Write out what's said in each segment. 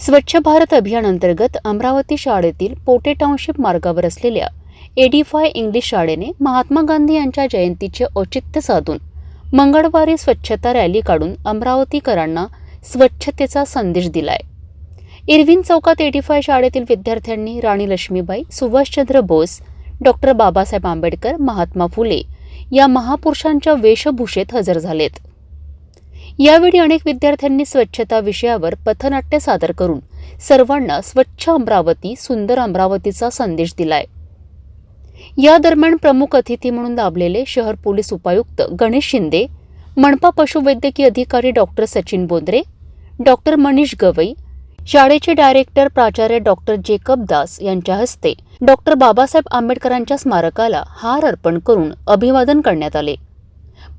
स्वच्छ भारत अभियान अंतर्गत अमरावती शाळेतील पोटे टाउनशिप मार्गावर असलेल्या एडिफाय इंग्लिश शाळेने महात्मा गांधी यांच्या जयंतीचे औचित्य साधून मंगळवारी स्वच्छता रॅली काढून अमरावतीकरांना स्वच्छतेचा संदेश दिलाय. इरविन चौकात एडिफाय शाळेतील विद्यार्थ्यांनी राणी लक्ष्मीबाई सुभाषचंद्र बोस डॉक्टर बाबासाहेब आंबेडकर महात्मा फुले या महापुरुषांच्या वेशभूषेत हजर झालेत. यावेळी अनेक विद्यार्थ्यांनी स्वच्छता विषयावर पथनाट्य सादर करून सर्वांना स्वच्छ अमरावती सुंदर अमरावतीचा संदेश दिलाय. या दरम्यान प्रमुख अतिथी म्हणून लाभलेले शहर पोलीस उपायुक्त गणेश शिंदे मनपा पशुवैद्यकीय अधिकारी डॉक्टर सचिन बोंद्रे डॉक्टर मनीष गवई शाळेचे डायरेक्टर प्राचार्य डॉक्टर जेकब दास यांच्या हस्ते डॉक्टर बाबासाहेब आंबेडकरांच्या स्मारकाला हार अर्पण करून अभिवादन करण्यात आले.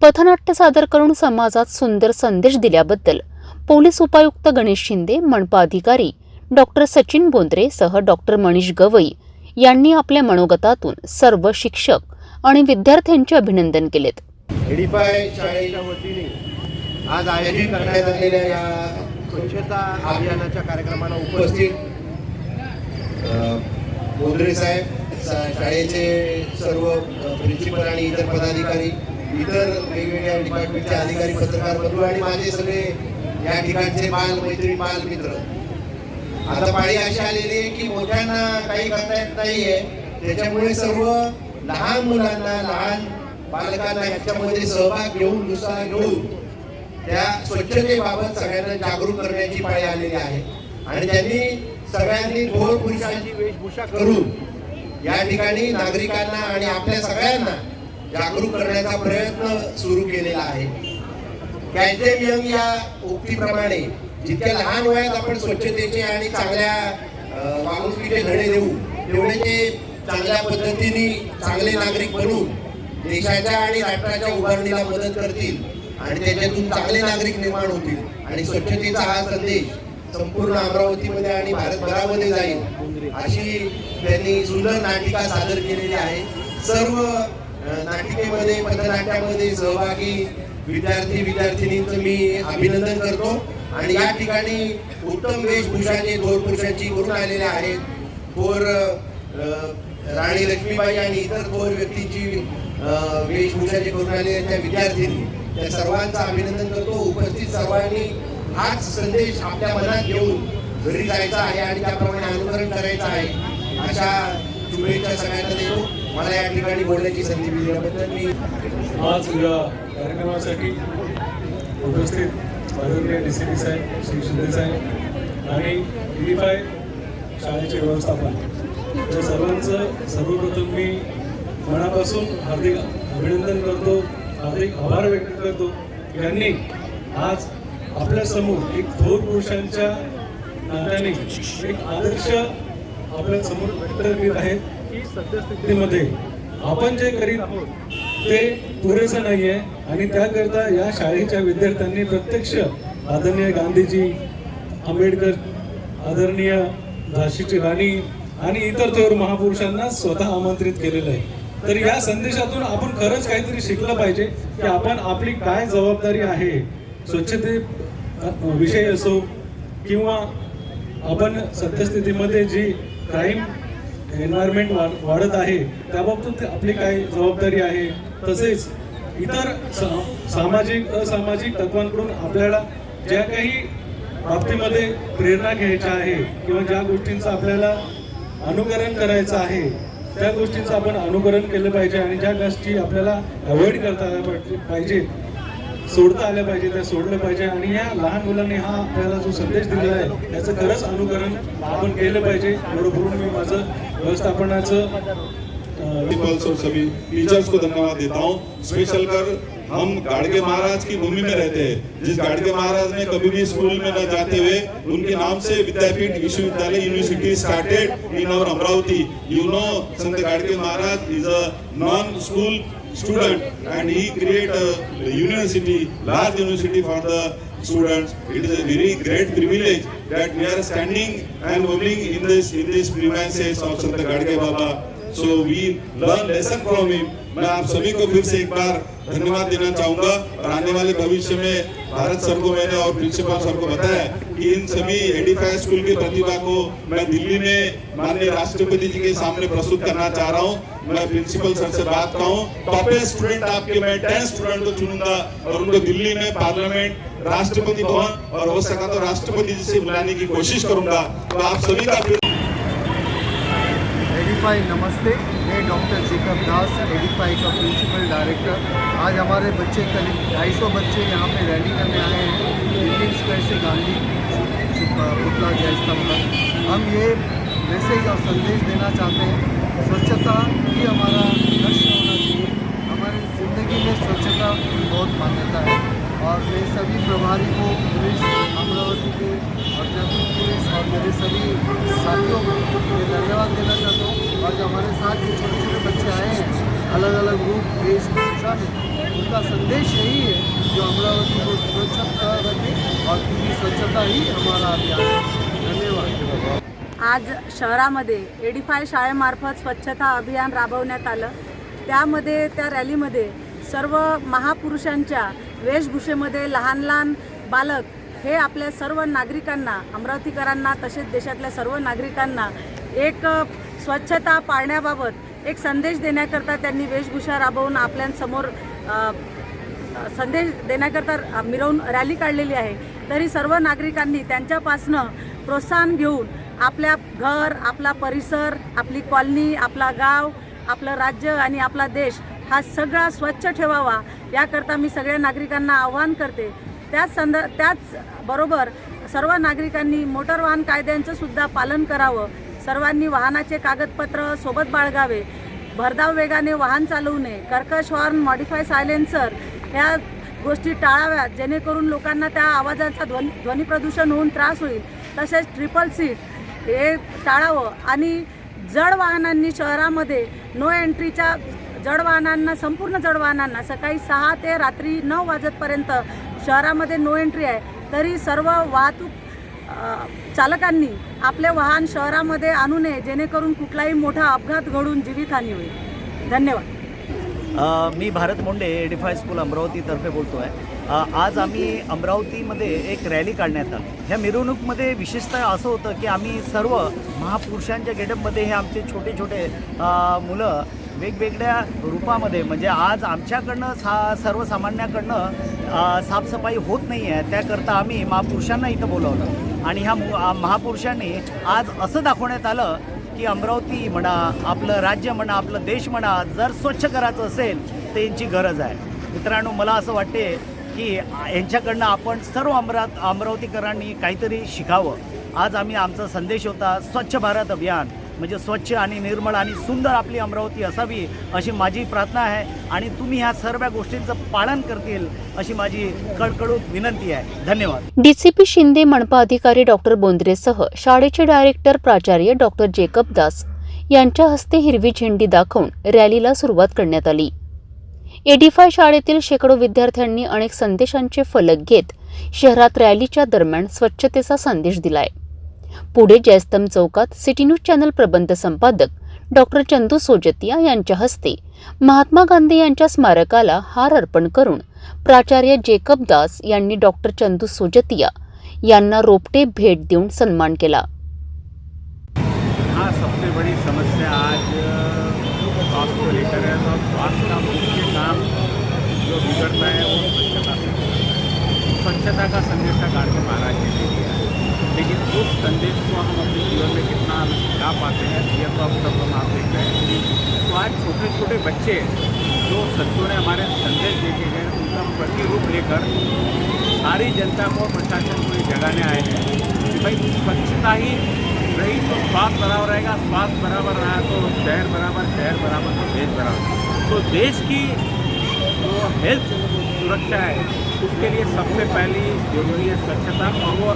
पथनाट्य सादर करून समाजात सुंदर संदेश दिल्याबद्दल पोलीस उपायुक्त गणेश शिंदे मनपा अधिकारी डॉक्टर सचिन बोंद्रे सह डॉक्टर मनीष गवई यांनी आपल्या मनोगतातून सर्व शिक्षक आणि विद्यार्थ्यांचे अभिनंदन केलेत. आज आयोजित करण्यात आलेल्या या स्वच्छता अभियानाच्या कार्यक्रमाला उपस्थित बोंद्रे साहेब शाळेचे सर्व प्रिन्सिपल आणि इतर पदाधिकारी इतर वेगवेगळ्या डिपार्टमेंटचे अधिकारी पत्रकार बंधू आणि माझे सगळे या ठिकाणचे बाल मैत्री बाल मित्र. आता पाळी अशी आलेली आहे की मोठ्यांना काही करता येत नाहीये. त्याच्यामुळे सर्व लहान मुलांना लहान बालकांना याच्यामध्ये सहभाग घेऊन दुसरा घेऊन त्या स्वच्छतेबाबत सगळ्यांना जागरूक करण्याची पाळी आलेली आहे. आणि त्यांनी सगळ्यांनी थोर पुरुषांची वेशभूषा करून या ठिकाणी नागरिकांना आणि आपल्या सगळ्यांना जागरूक करण्याचा प्रयत्न सुरू केलेला आहे. कॅन्टेरियम या उक्तीप्रमाणे जितक्या लहान वयात आपण स्वच्छतेचे आणि चांगल्या अ, वागणुकीचे धडे देऊ तेवढे ते चांगल्या पद्धतीने चांगले नागरिक बनून देशाच्या आणि राष्ट्राच्या उभारणीला मदत करतील आणि त्याच्यातून चांगले नागरिक निर्माण होतील. आणि स्वच्छतेचा हा संदेश संपूर्ण अमरावतीमध्ये आणि भारतभरामध्ये जाईल अशी त्यांनी सुंदर नाटिका सादर केलेली आहे. सर्व नाटिकेमध्ये पथनाट्यामध्ये सहभागी विद्यार्थी विद्यार्थिनींचं मी अभिनंदन करतो. आणि या ठिकाणी उत्तम वेशभूषाने थोर पुरुषांची करून आलेले आहेत. थोर राणी लक्ष्मीबाई आणि इतर थोर व्यक्तींची वेशभूषाची करून आलेल्या त्या विद्यार्थिनी. त्या सर्वांचं अभिनंदन करतो. उपस्थित सर्वांनी हाच संदेश आपल्या मनात घेऊन घरी जायचा आहे आणि त्याप्रमाणे अनुकरण करायचं आहे. अशा शुभेच्छा सगळ्यांना देतो. मला या ठिकाणी बोलण्याची संधी मिळाल्याबद्दल मी आज या कार्यक्रमासाठी उपस्थित आदरणीय डी सी पी साहेब श्री शिंदे साहेब आणि युनिफाय शाळेचे व्यवस्थापन. या सर्वांचं सर्वप्रथम मी मनापासून हार्दिक अभिनंदन करतो हार्दिक आभार व्यक्त करतो. यांनी आज आपल्यासमोर एक थोर पुरुषांच्या नात्याने एक आदर्श आपल्यासमोर व्यक्त करीत आहेत. की सद्यस्थितीमध्ये आपण जे करीत आहोत ते पुरेसं नाही आहे आणि त्याकरता या शाळेच्या विद्यार्थ्यांनी प्रत्यक्ष आदरणीय गांधीजी आंबेडकर आदरणीय झाशीची राणी आणि इतर थोर महापुरुषांना स्वतः आमंत्रित केलेलं आहे. तर या संदेशातून आपण खरंच काहीतरी शिकलं पाहिजे की आपण आपली काय जबाबदारी आहे? स्वच्छते विषय असो किंवा आपण सद्यस्थितीमध्ये जी क्राईम एन्व्हायरमेंट वाढत आहे त्याबाबतीत आपली काय जबाबदारी आहे? तसेच इतर सामाजिक असामाजिक तत्वांकडून आपल्याला ज्या काही बाबतीमध्ये प्रेरणा घ्यायच्या आहे किंवा ज्या गोष्टींचं आपल्याला अनुकरण करायचं आहे त्या गोष्टींचं आपण अनुकरण केलं पाहिजे आणि ज्या गोष्टी आपल्याला अवॉइड करता पाहिजे सोडता आल्या पाहिजे त्या सोडलं पाहिजे. आणि या लहान मुलांनी हा आपल्याला जो संदेश दिलेला आहे त्याचं खरंच अनुकरण आपण केलं पाहिजे. बरोबर मी माझं व्यवस्थापनाचं अं, और सभी टीचर्स को धन्यवाद देता हूँ। स्पेशल कर हम गाड़गे महाराज की भूमि में रहते हैं। जिस गाड़गे महाराज ने कभी भी स्कूल में न जाते हुए उनके नाम से विद्यापीठ विश्वविद्यालय university started in our Amravati. You know Sant Gadge Maharaj is a non school student and he create a university, large university for the students. It is a very great privilege that we are standing and moving in this in this premises of Sant Gadge Baba. So we learn lesson from him मैं आप सभी को फिर से एक बार धन्यवाद देना चाहूँगा। और आने वाले भविष्य में भारत सर को मैंने और प्रिंसिपल सर को बताया कि इन सभी एडिफाई स्कूल की प्रतिभा को मैं दिल्ली में माननीय राष्ट्रपति जी के सामने प्रस्तुत करना चाह रहा हूँ। मैं प्रिंसिपल सर से बात कहूँ। टॉपेस्ट स्टूडेंट आपके मैं टेन स्टूडेंट को चुनूँगा और उनको दिल्ली में पार्लियामेंट, राष्ट्रपति भवन और हो सका तो राष्ट्रपति जी से बुलाने की कोशिश करूँगा। तो आप सभी का फिर एडिफाई, नमस्ते। मैं डॉक्टर जेकब दास, एडिफाई का प्रिंसिपल डायरेक्टर। आज हमारे बच्चे करीब ढाई सौ बच्चे यहाँ पे रैली करने आए हैं। इंडियन स्क्वायर से गांधी पुतला जय स्तंभ हम ये मैसेज और संदेश देना चाहते हैं। स्वच्छता में संदेश यही है जो अमरावती को स्वच्छता रखे और पूरी स्वच्छता ही हमारा अभियान है। धन्यवाद। आज शहरामध्ये एडिफाय शाळेमार्फत स्वच्छता अभियान राबवण्यात आलं. त्यामध्ये त्या रॅलीमध्ये सर्व महापुरुषांच्या वेशभूषेमध्ये लहान लहान बालक हे आपल्या सर्व नागरिकांना अमरावतीकरांना तसेच देशातल्या सर्व नागरिकांना एक स्वच्छता पाळण्याबाबत एक संदेश देण्याकरता त्यांनी वेशभूषा राबवून आपल्यासमोर संदेश देण्याकरता मिरवून रॅली काढलेली आहे. तरी सर्व नागरिकांनी त्यांच्यापासनं प्रोत्साहन घेऊन आपल्या घर आपला परिसर आपली कॉलनी आपला गाव आपलं राज्य आणि आपला देश हा सगळा स्वच्छ ठेवावा याकरता मी सगळ्या नागरिकांना आवाहन करते. त्याच संद त्याचबरोबर सर्व नागरिकांनी मोटर वाहन कायद्यांचं सुद्धा पालन करावं. सर्वांनी वाहनाचे कागदपत्र सोबत बाळगावे. भरधाव वेगाने वाहन चालवू नये. कर्कश हॉर्न मॉडिफाय सायलेन्सर ह्या गोष्टी टाळाव्यात जेणेकरून लोकांना त्या आवाजाचा ध्वनी ध्वनी प्रदूषण होऊन त्रास होईल. तसेच ट्रिपल सीट हे टाळावं. आणि जड वाहनांनी शहरामध्ये नो एंट्रीच्या जड वाहनांना संपूर्ण जड वाहनांना सकाळी सहा ते रात्री नऊ वाजेपर्यंत शहरामध्ये नो एंट्री आहे. तरी सर्व वाहतूक चालकांनी आपले वाहन शहरामध्ये आणू नये जेणेकरून कुठलाही मोठा अपघात घडून जीवितहानी होईल. धन्यवाद. मी भारत मुंडे एडिफाय स्कूल अमरावतीतर्फे बोलतो आहे आज आम्ही अमरावतीमध्ये एक रॅली काढण्यात आली. ह्या मिरवणूकमध्ये विशेषतः असं होतं की आम्ही सर्व महापुरुषांच्या गेटअपमध्ये हे आमचे छोटे छोटे मुलं वेगवेगळ्या रूपामध्ये म्हणजे आज आमच्याकडनं सा सर्वसामान्याकडनं साफसफाई होत नाही आहे त्याकरता आम्ही महापुरुषांना इथं बोलावलं. आणि ह्या मु- महापुरुषांनी आज असं दाखवण्यात आलं की अमरावती म्हणा आपलं राज्य म्हणा आपलं देश म्हणा जर स्वच्छ करायचं असेल तर यांची गरज आहे. मित्रांनो मला असं वाटते की यांच्याकडनं आपण सर्व अमरा अमरावतीकरांनी काहीतरी शिकावं. आज आम्ही आमचा संदेश होता स्वच्छ भारत अभियान. म्हणजे स्वच्छ आणि निर्मळ आणि सुंदर आपली अमरावती असावी अशी माझी प्रार्थना आहे. आणि तुम्ही ह्या सर्व गोष्टींचं पालन करतील अशी माझी कडकडून विनंती आहे. धन्यवाद. डीसीपी शिंदे मनपा अधिकारी डॉक्टर बोंद्रेसह शाळेचे डायरेक्टर प्राचार्य डॉक्टर जेकब दास यांच्या हस्ते हिरवी झेंडी दाखवून रॅलीला सुरुवात करण्यात आली. एडीफाय शाळेतील शेकडो विद्यार्थ्यांनी अनेक संदेशांचे फलक घेत शहरात रॅलीच्या दरम्यान स्वच्छतेचा संदेश दिलाय. पुढे जयस्तम चौकात सिटी न्यूज चॅनल प्रबंध संपादक डॉक्टर चंदू सोजतिया यांच्या हस्ते महात्मा गांधी यांच्या स्मारकाला हार अर्पण करून प्राचार्य जेकब दास यांनी डॉक्टर चंदू सोजतिया यांना रोपटे भेट देऊन सन्मान केला. हाँ सबसे बड़ी समस्या आज स्वास्थ्य को लेकर है तो स्वास्थ्य का मुख्य काम जो बिगड़ता है वो स्वच्छता से स्वच्छता का संदेशा का महाराज जी ने दिया है लेकिन उस संदेश को हम अपने जीवन में कितना ला पाते हैं ये तो अब सब हम आप देख रहे हैं। तो आज छोटे छोटे बच्चे जो संतों ने हमारे संदेश देखे गए उनका प्रतिरूप लेकर सारी जनता को प्रशासन को ये जगाने आए हैं कि भाई स्वच्छता ही रही तो स्वास्थ्य बराबर रहेगा स्वास्थ्य बराबर रहा तो शहर बराबर शहर बराबर तो देश बराबर। तो देश की जो हेल्थ सुरक्षा है, उसके लिए सबसे पहली ज़रूरी है स्वच्छता और वो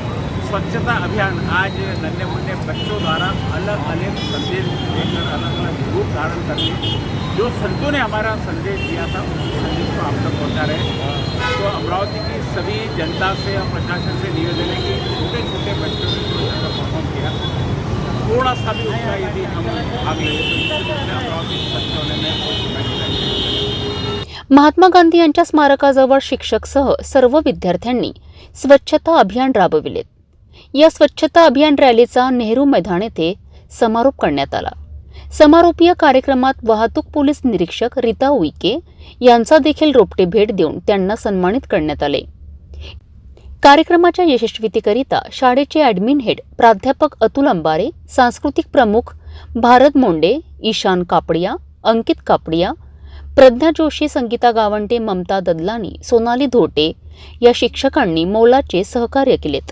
स्वच्छता अभियान आज नन्हे मुन्ने बच्चों द्वारा अलग अलग संदेश देकर अलग अलग रूप धारण करके जो संतों ने हमारा संदेश दिया था उस संदेश को आप तक पहुँचा रहे हैं। तो अमरावती की सभी जनता से और प्रशासन से निवेदन है कि छोटे छोटे बच्चों ने परफॉर्म किया। थोड़ा सा भी उसका यदि हम भाग लें तो अमरावती स्वच्छ होने में कोई महात्मा गांधी यांच्या स्मारकाजवळ शिक्षकसह सर्व विद्यार्थ्यांनी स्वच्छता अभियान राबविलेत. या स्वच्छता अभियान रॅलीचा नेहरू मैदान येथे समारोप करण्यात आला. समारोपीय कार्यक्रमात वाहतूक पोलीस निरीक्षक रीता उईके यांचा देखील रोपटे भेट देऊन त्यांना सन्मानित करण्यात आले. कार्यक्रमाच्या यशस्वीतेकरिता शाळेचे ॲडमिन हेड प्राध्यापक अतुल अंबारे सांस्कृतिक प्रमुख भारत मोंडे ईशान कापडिया अंकित कापडिया प्रज्ञा जोशी संगीता गावंटे ममता ददलानी सोनाली धोटे या शिक्षकांनी मोलाचे सहकार्य केलेत.